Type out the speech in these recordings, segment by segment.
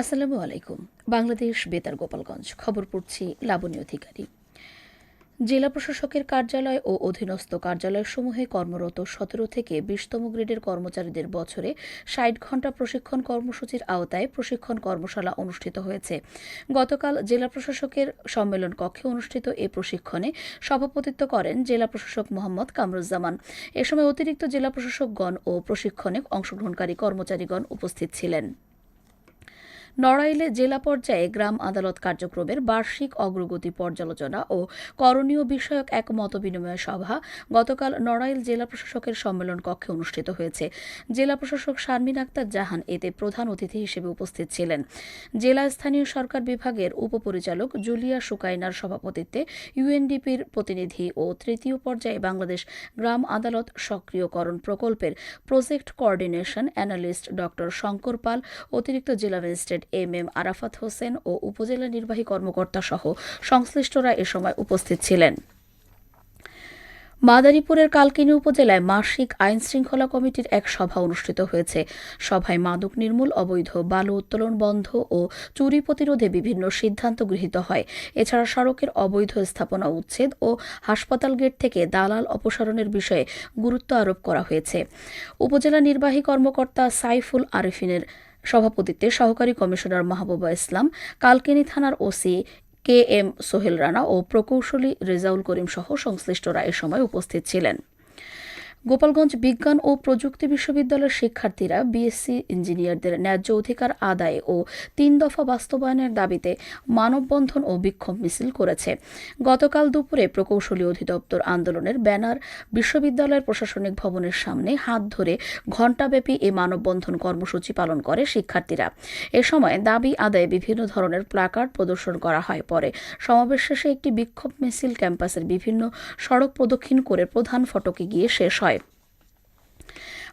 আসসালামু আলাইকুম। বাংলাদেশ বেতার গোপালগঞ্জ, খবর পড়ছি লাবণী অধিকারী। জেলা প্রশাসকের কার্যালয় ও অধীনস্থ কার্যালয়সমূহে কর্মরত সতেরো থেকে বিশতম গ্রেডের কর্মচারীদের বছরে ষাট ঘণ্টা প্রশিক্ষণ কর্মসূচির আওতায় প্রশিক্ষণ কর্মশালা অনুষ্ঠিত হয়েছে। গতকাল জেলা প্রশাসকের সম্মেলন কক্ষে অনুষ্ঠিত এ প্রশিক্ষণে সভাপতিত্ব করেন জেলা প্রশাসক মোহাম্মদ কামরুজ্জামান। এ সময় অতিরিক্ত জেলা প্রশাসকগণ ও প্রশিক্ষণে অংশগ্রহণকারী কর্মচারীগণ উপস্থিত ছিলেন। নড়াইলে জেলা পর্যায়ে গ্রাম আদালত কার্যক্রমের বার্ষিক অগ্রগতি পর্যালোচনা ও করণীয় বিষয়ক এক মতবিনিময় সভা গতকাল নড়াইল জেলা প্রশাসকের সম্মেলন কক্ষে অনুষ্ঠিত হয়েছে। জেলা প্রশাসক শারমিন আক্তার জাহান এতে প্রধান অতিথি হিসেবে উপস্থিত ছিলেন। জেলা স্থানীয় সরকার বিভাগের উপপরিচালক জুলিয়া সুকাইনার সভাপতিত্বে ইউএনডিপির প্রতিনিধি ও তৃতীয় পর্যায়ে বাংলাদেশ গ্রাম আদালত সক্রিয়করণ প্রকল্পের প্রজেক্ট কোঅর্ডিনেশন অ্যানালিস্ট ড শঙ্কর পাল, অতিরিক্ত জেলা magistrate M M Arafat Hossain ও উপজেলা নির্বাহী কর্মকর্তা সহ সংশ্লিষ্টরা এ সময় উপস্থিত ছিলেন। মাদারীপুরের কালকিনি উপজেলায় মাসিক আইন শৃঙ্খলা কমিটির এক সভা অনুষ্ঠিত হয়েছে। সভায় মাদক নির্মূল, অবৈধ বালু উত্তোলন বন্ধ ও চুরি প্রতিরোধে বিভিন্ন সিদ্ধান্ত গৃহীত হয়। এছাড়া সড়কের অবৈধ স্থাপনা উচ্ছেদ ও হাসপাতাল গেট থেকে দালাল অপসারণের বিষয়ে গুরুত্ব আরোপ করা হয়েছে। উপজেলা নির্বাহী কর্মকর্তা সাইফুল আরিফিনের সভাপতিত্বে সহকারী কমিশনার মাহবুবা ইসলাম, কালকিনি থানার OC K M Sohel Rana ও প্রকৌশলী রেজাউল করিম সহ সংশ্লিষ্টরা এ সময় উপস্থিত ছিলেন। গোপালগঞ্জ বিজ্ঞান ও প্রযুক্তি বিশ্ববিদ্যালয়ের শিক্ষার্থীরা বিএসসি ইঞ্জিনিয়ারদের ন্যায্য অধিকার আদায় ও তিন দফা বাস্তবায়নের দাবিতে মানববন্ধন ও বিক্ষোভ মিছিল করেছে। গতকাল দুপুরে প্রকৌশলী অধিদপ্তর আন্দোলনের ব্যানার বিশ্ববিদ্যালয়ের প্রশাসনিক ভবনের সামনে হাত ধরে ঘণ্টাব্যাপী এই মানববন্ধন কর্মসূচি পালন করে শিক্ষার্থীরা। এ সময় দাবি আদায়ে বিভিন্ন ধরনের প্লাকার্ড প্রদর্শন করা হয়। পরে সমাবেশ শেষে একটি বিক্ষোভ মিছিল ক্যাম্পাসের বিভিন্ন সড়ক প্রদক্ষিণ করে প্রধান ফটকে গিয়ে শেষ হয়।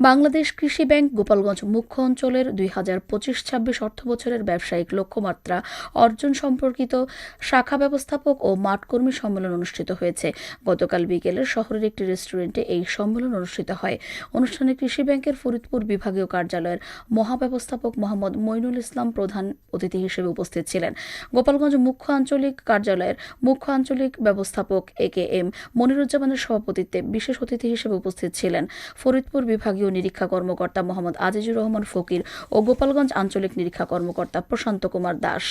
বাংলাদেশ কৃষি ব্যাংক গোপালগঞ্জ মুখ্য অঞ্চলের দুই হাজার পঁচিশ ছাব্বিশ অর্থ বছরের ব্যবসায়িক লক্ষ্যমাত্রা অর্জন সম্পর্কিত শাখা ব্যবস্থাপক ও মাঠকর্মী সম্মেলন অনুষ্ঠিত হয়েছে। গতকাল বিকেলে শহরের একটি রেস্টুরেন্টে এই সম্মেলন অনুষ্ঠিত হয়। অনুষ্ঠানে কৃষি ব্যাংকের ফরিদপুর বিভাগীয় কার্যালয়ের মহাব্যবস্থাপক মোহাম্মদ মইনুল ইসলাম প্রধান অতিথি হিসেবে উপস্থিত ছিলেন। গোপালগঞ্জ মুখ্য আঞ্চলিক কার্যালয়ের মুখ্য আঞ্চলিক ব্যবস্থাপক এ কে এম মনিরুজ্জামানের সভাপতিত্বে বিশেষ অতিথি হিসেবে উপস্থিত ছিলেন। ফরিদপুর বিভাগীয় নিরীক্ষা কর্মকর্তা মোহাম্মদ আজিজুর রহমান ফকির ও গোপালগঞ্জ আঞ্চলিক নিরীক্ষা কর্মকর্তা প্রশান্ত কুমার দাস।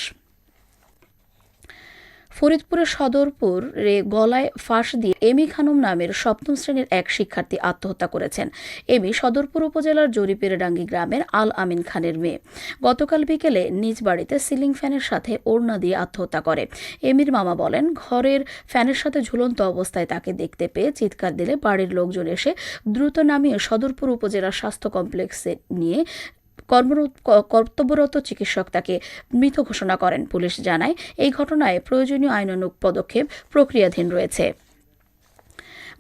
ফরিদপুরের সদরপুরে গলায় ফাঁস দিয়ে এমি খানম নামের সপ্তম শ্রেণির এক শিক্ষার্থী আত্মহত্যা করেছেন। এমি সদরপুর উপজেলার জরিপের জরিপেরডাঙ্গি গ্রামের আল আমিন খানের মেয়ে। গতকাল বিকেলে নিজ বাড়িতে সিলিং ফ্যানের সাথে ওড়না দিয়ে আত্মহত্যা করে। এমির মামা বলেন, ঘরের ফ্যানের সাথে ঝুলন্ত অবস্থায় তাকে দেখতে পেয়ে চিৎকার দিলে বাড়ির লোকজন এসে দ্রুত নামিয়ে সদরপুর উপজেলা স্বাস্থ্য কমপ্লেক্সে নিয়ে কর্তব্যরত চিকিৎসক তাকে মৃত ঘোষণা করেন। পুলিশ জানায়, এই ঘটনায় প্রয়োজনীয় আইনানুগ পদক্ষেপ প্রক্রিয়াধীন রয়েছে।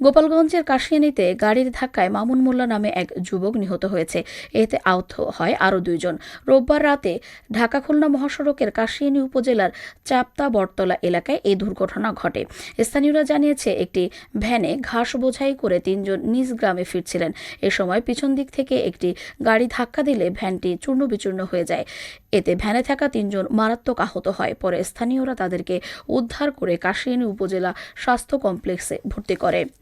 গোপালগঞ্জের কাশিয়ানিতে গাড়ির ধাক্কায় মামুন মোল্লা নামে এক যুবক নিহত হয়েছে। এতে আহত হয় আরও দুইজন। রোববার রাতে ঢাকা খুলনা মহাসড়কের কাশিয়ানি উপজেলার চাপতা বটতলা এলাকায় এই দুর্ঘটনা ঘটে। স্থানীয়রা জানিয়েছে, একটি ভ্যানে ঘাস বোঝাই করে তিনজন নিজ গ্রামে ফিরছিলেন। এ সময় পিছন দিক থেকে একটি গাড়ি ধাক্কা দিলে ভ্যানটি চূর্ণ বিচূর্ণ হয়ে যায়। এতে ভ্যানে থাকা তিনজন মারাত্মক আহত হয়। পরে স্থানীয়রা তাদেরকে উদ্ধার করে কাশিয়ানি উপজেলা স্বাস্থ্য কমপ্লেক্সে ভর্তি করে।